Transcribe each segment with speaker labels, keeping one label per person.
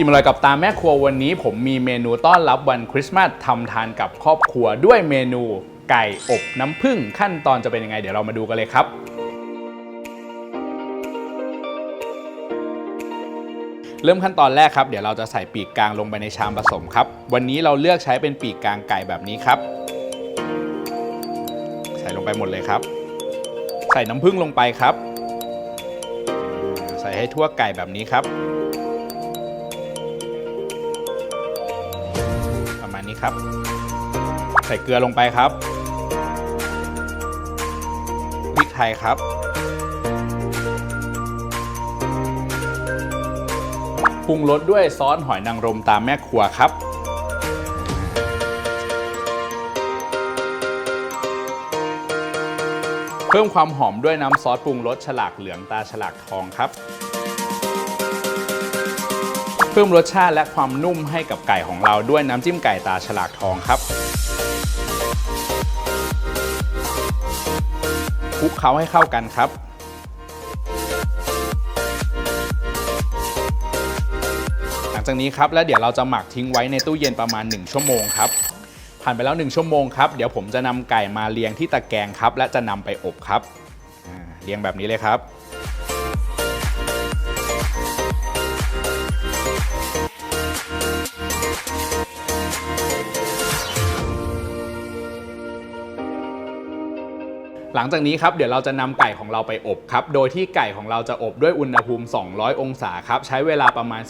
Speaker 1: อิ่มอร่อยกับตาแม่ครัววันนี้ผมมีเมนูต้อนรับวันคริสต์มาสทำทานกับครอบครัวด้วยเมนูไก่อบน้ำผึ้งขั้นตอนจะเป็นยังไง เดี๋ยวเรามาดูกันเลยครับ เริ่มขั้นตอนแรกครับ เดี๋ยวเราจะใส่ปีกกลางลงไปในชามผสมครับ วันนี้เราเลือกใช้เป็นปีกกลางไก่แบบนี้ครับ ใส่ลงไปหมดเลยครับ ใส่น้ำผึ้งลงไปครับ ใส่ให้ทั่วไก่แบบนี้ครับ นี้ครับ ใส่เกลือลงไปครับพริกไทยครับ ปรุงรสด้วยซอสหอยนางรมตามแม่ครัวครับเพิ่มความหอมด้วยน้ำซอสปรุงรสฉลากเหลืองตาฉลากทองครับ เพิ่มรสชาติและความนุ่มให้กับไก่ของเราด้วยน้ำจิ้มไก่ตาฉลากทองครับคลุกเคล้าให้เข้ากันครับ หลังจากนี้ครับแล้วเดี๋ยวเราจะหมักทิ้งไว้ในตู้เย็นประมาณ 1 ชั่วโมงครับ ผ่านไปแล้ว 1 ชั่วโมงครับ เดี๋ยวผมจะนำไก่มาเรียงที่ตะแกรงครับ และจะนำไปอบครับเรียงแบบนี้เลยครับ หลังจากนี้ครับเดี๋ยวเราจะนำไก่ของเราไปอบครับ โดยที่ไก่ของเราจะอบด้วยอุณหภูมิ 200 องศาครับ ใช้เวลาประมาณ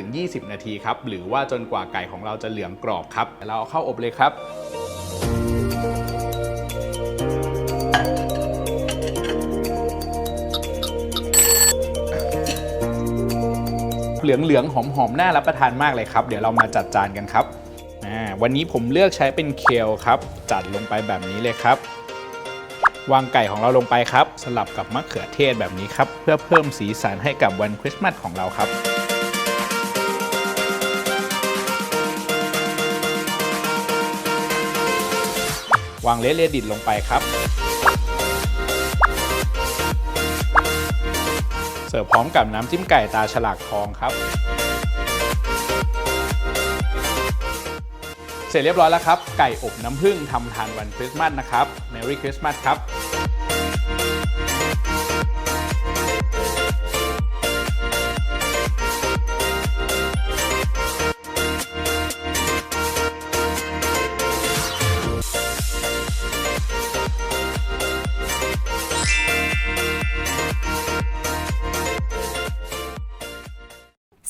Speaker 1: 15-20 นาทีครับ หรือว่าจนกว่าไก่ของเราจะเหลืองกรอบครับ เราเอาเข้าอบเลยครับเหลืองๆหอมๆน่ารับประทานมากเลยครับ เดี๋ยวเรามาจัดจานกันครับวันนี้ผมเลือกใช้เป็นเคลครับ จัดลงไปแบบนี้เลยครับ วางไก่ของเราลงไปครับ สลับกับมะเขือเทศแบบนี้ครับ เพื่อเพิ่มสีสันให้กับวันคริสต์มาสของเราครับ วางเลดเรดิตลงไปครับ เสิร์ฟพร้อมกับน้ำจิ้มไก่ตาฉลากทองครับ เสร็จเรียบร้อยแล้วครับ ไก่อบน้ำผึ้งทำทานวันคริสต์มาสนะครับ Merry Christmas ครับ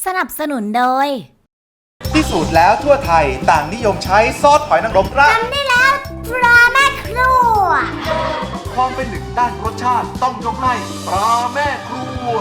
Speaker 2: สนับสนุนโดย
Speaker 3: พิสูจน์แล้วทั่วไทยต่างนิยมใช้ซอสหอยนางรมราด
Speaker 2: ทำได้แล้วปลาแม่ครัว
Speaker 3: ความเป็นหนึ่งด้านรสชาติต้องยกให้ปลาแม่ครัว